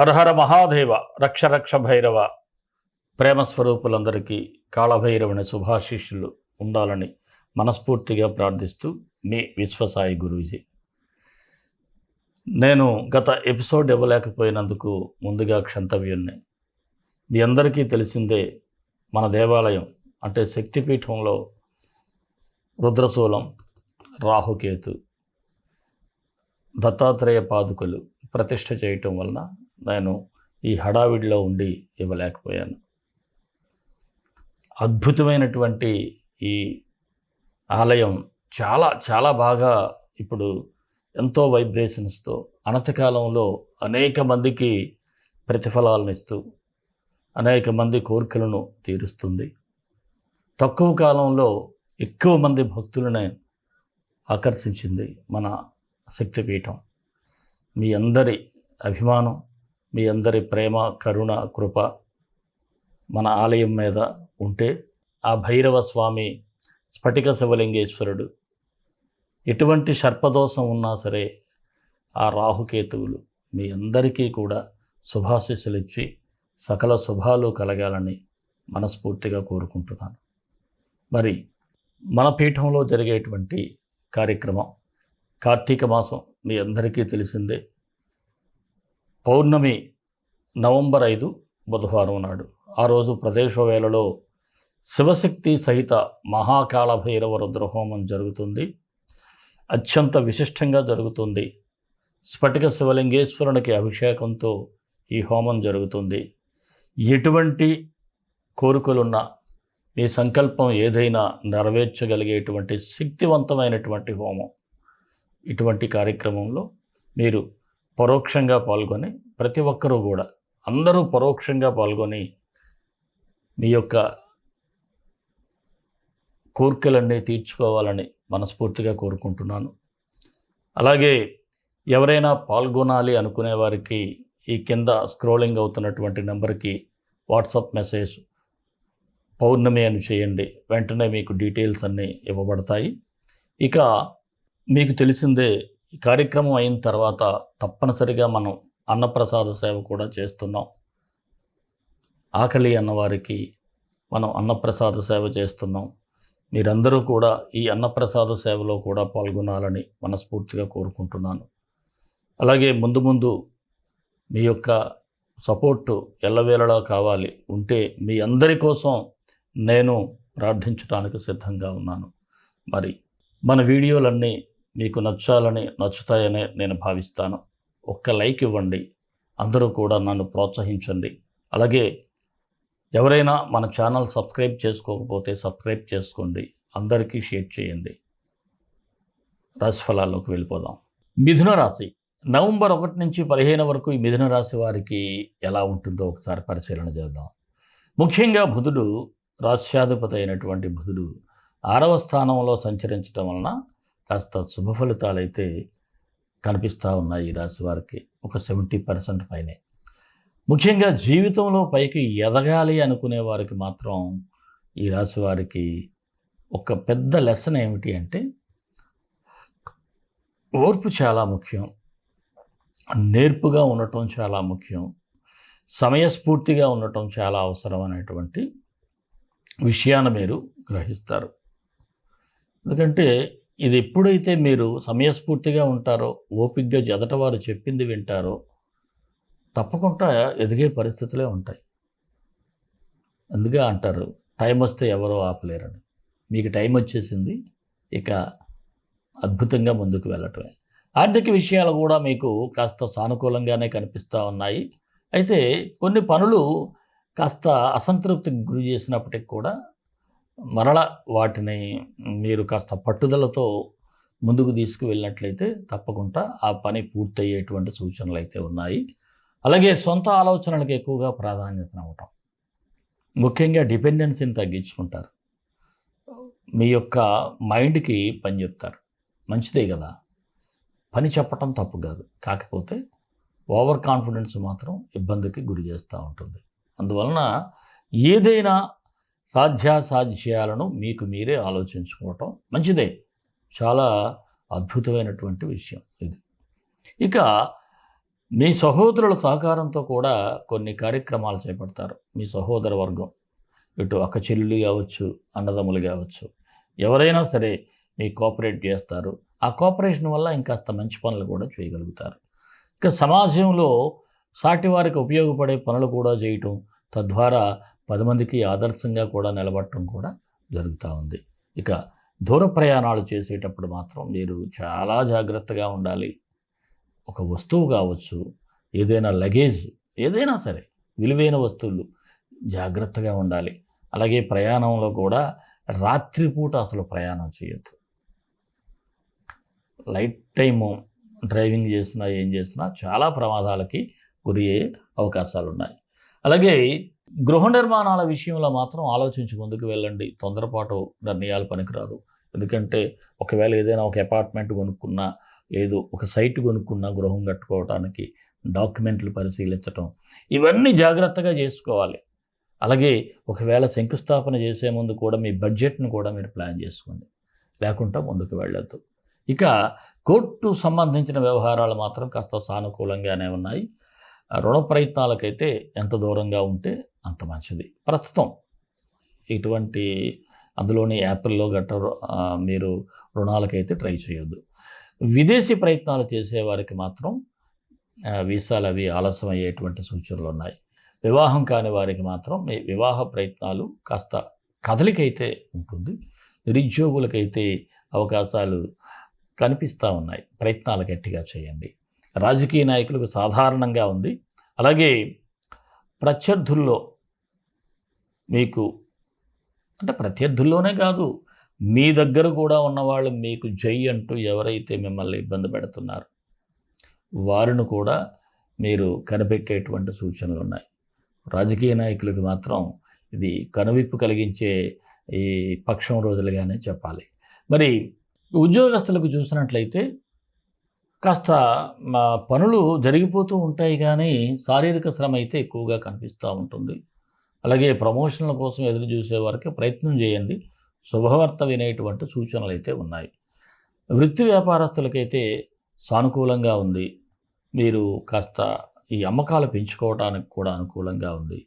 హరహర మహాదేవ రక్ష రక్ష భైరవ ప్రేమ స్వరూపులందరికీ కాళభైరవుని శుభాశిష్యులు ఉండాలని మనస్ఫూర్తిగా ప్రార్థిస్తూ మీ విశ్వసాయి గురూజీ. నేను గత ఎపిసోడ్ ఇవ్వలేకపోయినందుకు ముందుగా క్షంతవ్యుణ్ణి. మీ అందరికీ తెలిసిందే మన దేవాలయం అంటే శక్తిపీఠంలో రుద్రశూలం రాహుకేతు దత్తాత్రేయ పాదుకలు ప్రతిష్ఠ చేయటం వలన నేను ఈ హడావిడిలో ఉండి ఇవ్వలేకపోయాను. అద్భుతమైనటువంటి ఈ ఆలయం చాలా చాలా బాగా ఇప్పుడు ఎంతో వైబ్రేషన్స్తో అనతకాలంలో అనేక మందికి ప్రతిఫలాలను ఇస్తూ అనేక మంది కోరికలను తీరుస్తుంది. తక్కువ కాలంలో ఎక్కువ మంది భక్తులనే ఆకర్షించింది మన శక్తిపీఠం. మీ అందరి అభిమానం మీ అందరి ప్రేమ కరుణ కృప మన ఆలయం మీద ఉంటే ఆ భైరవ స్వామి స్ఫటిక శివలింగేశ్వరుడు ఎటువంటి సర్పదోషం ఉన్నా సరే ఆ రాహుకేతువులు మీ అందరికీ కూడా శుభాశీస్సులు ఇచ్చి సకల శుభాలు కలగాలని మనస్ఫూర్తిగా కోరుకుంటున్నాను. మరి మన పీఠంలో జరిగేటువంటి కార్యక్రమం కార్తీక మాసం మీ అందరికీ తెలిసిందే. పౌర్ణమి నవంబర్ ఐదు బుధవారం నాడు. ఆ రోజు ప్రదేశ వేళలో శివశక్తి సహిత మహాకాళ భైరవ రుద్రహోమం జరుగుతుంది. అత్యంత విశిష్టంగా జరుగుతుంది. స్ఫటిక శివలింగేశ్వరునికి అభిషేకంతో ఈ హోమం జరుగుతుంది. ఎటువంటి కోరికలున్న మీ సంకల్పం ఏదైనా నెరవేర్చగలిగేటువంటి శక్తివంతమైనటువంటి హోమం. ఇటువంటి కార్యక్రమంలో మీరు పరోక్షంగా పాల్గొని ప్రతి ఒక్కరూ కూడా అందరూ పరోక్షంగా పాల్గొని మీ యొక్క కోరికలన్నీ తీర్చుకోవాలని మనస్ఫూర్తిగా కోరుకుంటున్నాను. అలాగే ఎవరైనా పాల్గొనాలి అనుకునే వారికి ఈ కింద స్క్రోలింగ్ అవుతున్నటువంటి నెంబర్కి వాట్సాప్ మెసేజ్ పౌర్ణమి అని చేయండి. వెంటనే మీకు డీటెయిల్స్ అన్నీ ఇవ్వబడతాయి. ఇక మీకు తెలిసిందే ఈ కార్యక్రమం అయిన తర్వాత తప్పనిసరిగా మనం అన్నప్రసాద సేవ కూడా చేస్తున్నాం. ఆకలి అన్నవారికి మనం అన్నప్రసాద సేవ చేస్తున్నాం. మీరందరూ కూడా ఈ అన్నప్రసాద సేవలో కూడా పాల్గొనాలని మనస్ఫూర్తిగా కోరుకుంటున్నాను. అలాగే ముందు ముందు మీ యొక్క సపోర్టు ఎల్లవేళలా కావాలి. ఉంటే మీ అందరి కోసం నేను ప్రార్థించడానికి సిద్ధంగా ఉన్నాను. మరి మన వీడియోలన్నీ మీకు నచ్చాలని నచ్చుతాయని నేను భావిస్తాను. ఒక్క లైక్ ఇవ్వండి. అందరూ కూడా నన్ను ప్రోత్సహించండి. అలాగే ఎవరైనా మన ఛానల్ సబ్స్క్రైబ్ చేసుకోకపోతే సబ్స్క్రైబ్ చేసుకోండి. అందరికీ షేర్ చేయండి. రాశిఫలాల్లోకి వెళ్ళిపోదాం. మిథున రాశి. నవంబర్ ఒకటి నుంచి పదిహేను వరకు ఈ మిథున రాశి వారికి ఎలా ఉంటుందో ఒకసారి పరిశీలన చేద్దాం. ముఖ్యంగా బుధుడు రాశ్యాధిపతి అయినటువంటి బుధుడు ఆరవ స్థానంలో సంచరించడం వలన కాస్త శుభ అయితే కనిపిస్తూ ఉన్నాయి ఈ రాశి వారికి. ఒక సెవెంటీ పర్సెంట్ పైనే. ముఖ్యంగా జీవితంలో పైకి ఎదగాలి అనుకునే వారికి మాత్రం ఈ రాశి వారికి ఒక పెద్ద లెసన్ ఏమిటి అంటే ఓర్పు చాలా ముఖ్యం. నేర్పుగా ఉండటం చాలా ముఖ్యం. సమయస్ఫూర్తిగా ఉండటం చాలా అవసరం అనేటువంటి విషయాన్ని మీరు గ్రహిస్తారు. ఎందుకంటే ఇది ఎప్పుడైతే మీరు సమయస్ఫూర్తిగా ఉంటారో ఓపిగ్గా జదట వారు చెప్పింది వింటారో తప్పకుండా ఎదిగే పరిస్థితులే ఉంటాయి. అందుకే అంటారు టైం వస్తే ఎవరో ఆపలేరని. మీకు టైం వచ్చేసింది ఇక అద్భుతంగా ముందుకు వెళ్ళటమే. ఆర్థిక విషయాలు కూడా మీకు కాస్త సానుకూలంగానే కనిపిస్తూ ఉన్నాయి. అయితే కొన్ని పనులు కాస్త అసంతృప్తికి గురి చేసినప్పటికి కూడా మరల వాటిని మీరు కాస్త పట్టుదలతో ముందుకు తీసుకువెళ్ళినట్లయితే తప్పకుండా ఆ పని పూర్తయ్యేటువంటి సూచనలు అయితే ఉన్నాయి. అలాగే సొంత ఆలోచనలకు ఎక్కువగా ప్రాధాన్యత అవ్వటం ముఖ్యంగా డిపెండెన్సీని తగ్గించుకుంటారు. మీ యొక్క మైండ్కి పని చెప్తారు. మంచిదే కదా. పని చెప్పటం తప్పు కాదు. కాకపోతే ఓవర్ కాన్ఫిడెన్స్ మాత్రం ఇబ్బందికి గురి చేస్తూ ఉంటుంది. అందువలన ఏదైనా సాధ్యాసాధ్యాలను మీకు మీరే ఆలోచించుకోవటం మంచిదే. చాలా అద్భుతమైనటువంటి విషయం ఇది. ఇక మీ సహోదరుల సహకారంతో కూడా కొన్ని కార్యక్రమాలు చేపడతారు. మీ సహోదర వర్గం. ఇటు అక్క చెల్లెలు కావచ్చు అన్నదమ్ములు కావచ్చు. ఎవరైనా సరే మీ కోఆపరేట్ చేస్తారు. ఆ కోఆపరేషన్ వల్ల ఇంకాస్త మంచి పనులు కూడా చేయగలుగుతారు. ఇక సమాజంలో సాటి వారికి ఉపయోగపడే పనులు కూడా చేయటం తద్వారా పది మందికి ఆదర్శంగా కూడా నిలబడటం కూడా జరుగుతూ ఉంది. ఇక దూర ప్రయాణాలు చేసేటప్పుడు మాత్రం మీరు చాలా జాగ్రత్తగా ఉండాలి. ఒక వస్తువు కావచ్చు ఏదైనా లగేజ్ ఏదైనా సరే విలువైన వస్తువులు జాగ్రత్తగా ఉండాలి. అలాగే ప్రయాణంలో కూడా రాత్రిపూట అసలు ప్రయాణం చేయొద్దు. లైట్ టైము డ్రైవింగ్ చేసినా ఏం చేసినా చాలా ప్రమాదాలకి గురి అయ్యే అవకాశాలు ఉన్నాయి అలాగే గృహ నిర్మాణాల విషయంలో మాత్రం ఆలోచించి ముందుకు వెళ్ళండి. తొందరపాటు నిర్ణయాలు పనికిరాదు. ఎందుకంటే ఒకవేళ ఏదైనా ఒక అపార్ట్మెంట్ కొనుక్కున్నా లేదు ఒక సైట్ కొనుక్కున్నా గృహం కట్టుకోవడానికి డాక్యుమెంట్లు పరిశీలించటం ఇవన్నీ జాగ్రత్తగా చేసుకోవాలి. అలాగే ఒకవేళ శంకుస్థాపన చేసే ముందు కూడా మీ బడ్జెట్ను కూడా మీరు ప్లాన్ చేసుకోండి. లేకుండా ముందుకు వెళ్ళొద్దు. ఇక కోర్టు సంబంధించిన వ్యవహారాలు మాత్రం కాస్త సానుకూలంగానే ఉన్నాయి. రుణ ప్రయత్నాలకైతే ఎంత దూరంగా ఉంటే అంత మంచిది. ప్రస్తుతం ఇటువంటి అందులోని యాపిల్లో గట్ట మీరు రుణాలకైతే ట్రై చేయొద్దు. విదేశీ ప్రయత్నాలు చేసేవారికి మాత్రం వీసాలు అవి ఆలస్యం అయ్యేటువంటి సూచనలు ఉన్నాయి. వివాహం కాని వారికి మాత్రం మీ వివాహ ప్రయత్నాలు కాస్త కదలికైతే ఉంటుంది. నిరుద్యోగులకైతే అవకాశాలు కనిపిస్తూ ఉన్నాయి. ప్రయత్నాలు గట్టిగా చేయండి. రాజకీయ నాయకులకు సాధారణంగా ఉంది. అలాగే ప్రత్యర్థుల్లో మీకు అంటే ప్రత్యర్థుల్లోనే కాదు మీ దగ్గర కూడా ఉన్నవాళ్ళు మీకు జై అంటూ ఎవరైతే మిమ్మల్ని ఇబ్బంది పెడుతున్నారు వారిని కూడా మీరు కనిపెట్టేటువంటి సూచనలు ఉన్నాయి. రాజకీయ నాయకులకు మాత్రం ఇది కనువిప్పు కలిగించే ఈ పక్షం రోజులుగానే చెప్పాలి. మరి ఉద్యోగస్తులకు చూసినట్లయితే కాస్త మా పనులు జరిగిపోతూ ఉంటాయి కానీ శారీరక శ్రమ అయితే ఎక్కువగా కనిపిస్తూ ఉంటుంది. అలాగే ప్రమోషన్ల కోసం ఎదురు చూసే వరకు ప్రయత్నం చేయండి. శుభవార్త వినేటువంటి సూచనలు అయితే ఉన్నాయి. వృత్తి వ్యాపారస్తులకైతే సానుకూలంగా ఉంది. మీరు కాస్త ఈ అమ్మకాలు పెంచుకోవడానికి కూడా అనుకూలంగా ఉంది.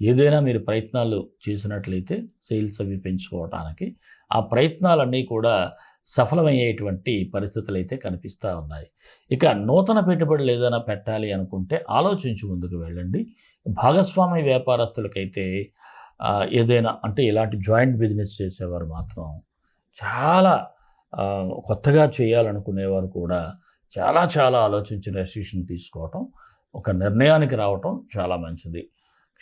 ఏదైనా మీరు ప్రయత్నాలు చేసినట్లయితే సేల్స్ అవి పెంచుకోవడానికి ఆ ప్రయత్నాలన్నీ కూడా సఫలమయ్యేటువంటి పరిస్థితులు అయితే కనిపిస్తూ ఉన్నాయి. ఇక నూతన పెట్టుబడులు ఏదైనా పెట్టాలి అనుకుంటే ఆలోచించి ముందుకు వెళ్ళండి. భాగస్వామి వ్యాపారస్తులకైతే ఏదైనా అంటే ఇలాంటి జాయింట్ బిజినెస్ చేసేవారు మాత్రం చాలా కొత్తగా చేయాలనుకునేవారు కూడా చాలా చాలా ఆలోచించి డెసిషన్ తీసుకోవటం ఒక నిర్ణయానికి రావటం చాలా మంచిది.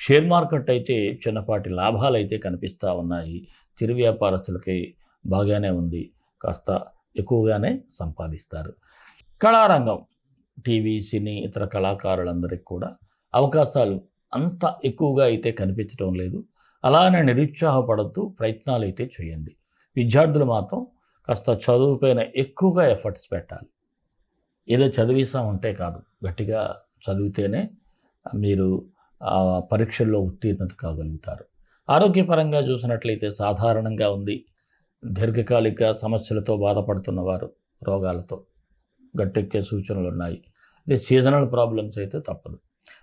షేర్ మార్కెట్ అయితే చిన్నపాటి లాభాలు అయితే కనిపిస్తూ ఉన్నాయి. చిరు వ్యాపారస్తులకి బాగానే ఉంది. కాస్త ఎక్కువగానే సంపాదిస్తారు. కళారంగం టీవీ సినీ ఇతర కళాకారులందరికీ కూడా అవకాశాలు అంత ఎక్కువగా అయితే కనిపించడం లేదు. అలానే నిరుత్సాహపడద్దు ప్రయత్నాలు అయితే చేయండి. విద్యార్థులు మాత్రం కాస్త చదువుపైన ఎక్కువగా ఎఫర్ట్స్ పెట్టాలి. ఏదో చదివిస్తామంటే కాదు గట్టిగా చదివితేనే మీరు ఆ పరీక్షల్లో ఉత్తీర్ణత కాగలుగుతారు. ఆరోగ్యపరంగా చూసినట్లయితే సాధారణంగా ఉంది దీర్ఘకాలిక సమస్యలతో బాధపడుతున్నవారు రోగాలతో గట్టెక్కే సూచనలు ఉన్నాయి అదే సీజనల్ ప్రాబ్లమ్స్ అయితే తప్పదు.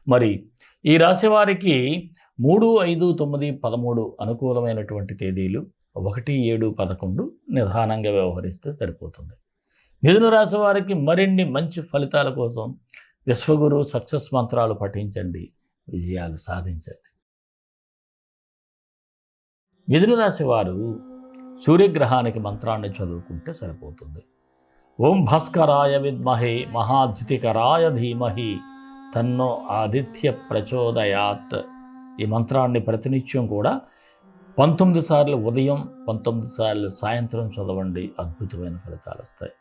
మరి ఈ రాశి వారికి మూడు ఐదు తొమ్మిది పదమూడు అనుకూలమైనటువంటి తేదీలు ఒకటి ఏడు పదకొండు నిదానంగా వ్యవహరిస్తే సరిపోతుంది. మిథున రాశి వారికి మరిన్ని మంచి ఫలితాల కోసం విశ్వగురు సక్సెస్ మంత్రాలు పఠించండి. విజయాలు సాధించండి. మిథున రాశి వారు సూర్యగ్రహానికి మంత్రాన్ని చదువుకుంటే సరిపోతుంది. ఓం భాస్కరాయ విద్మహే మహాద్యుతికరాయ ధీమహి తన్నో ఆదిత్య ప్రచోదయాత్. ఈ మంత్రాన్ని ప్రతినిత్యం కూడా పంతొమ్మిది సార్లు ఉదయం పంతొమ్మిది సార్లు సాయంత్రం చదవండి. అద్భుతమైన ఫలితాలు వస్తాయి.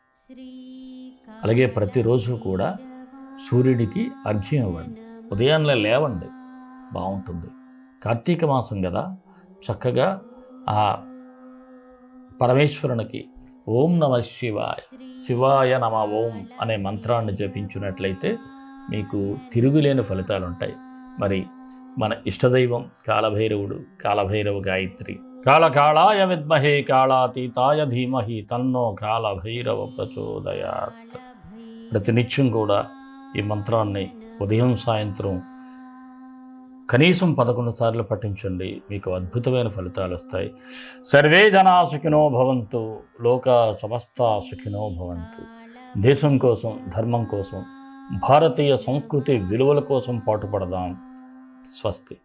అలాగే ప్రతిరోజు కూడా సూర్యుడికి అర్ఘ్యం ఇవ్వండి. ఉదయాన్నే లేవండి. బాగుంటుంది. కార్తీక మాసం కదా. చక్కగా ఆ పరమేశ్వరునికి ఓం నమ శివాయ. శివాయ నమ ఓం అనే మంత్రాన్ని జపించినట్లయితే మీకు తిరుగులేని ఫలితాలు ఉంటాయి మరి మన ఇష్టదైవం కాలభైరవుడు కాలభైరవ గాయత్రి కాళకాళాయ విద్మహే కాళాతీతాయ ధీమహి తన్నో కాలభైరవ ప్రచోదయాత్. ప్రతినిత్యం కూడా ఈ మంత్రాన్ని ఉదయం సాయంత్రం కనీసం పదకొండు సార్లు పఠించండి మీకు అద్భుతమైన ఫలితాలు వస్తాయి. సర్వే జనా సుఖినో భవంతు లోక సమస్త సుఖినో భవంతు. దేశం కోసం ధర్మం కోసం భారతీయ సంస్కృతి విలువల కోసం పాటుపడదాం. స్వస్తి.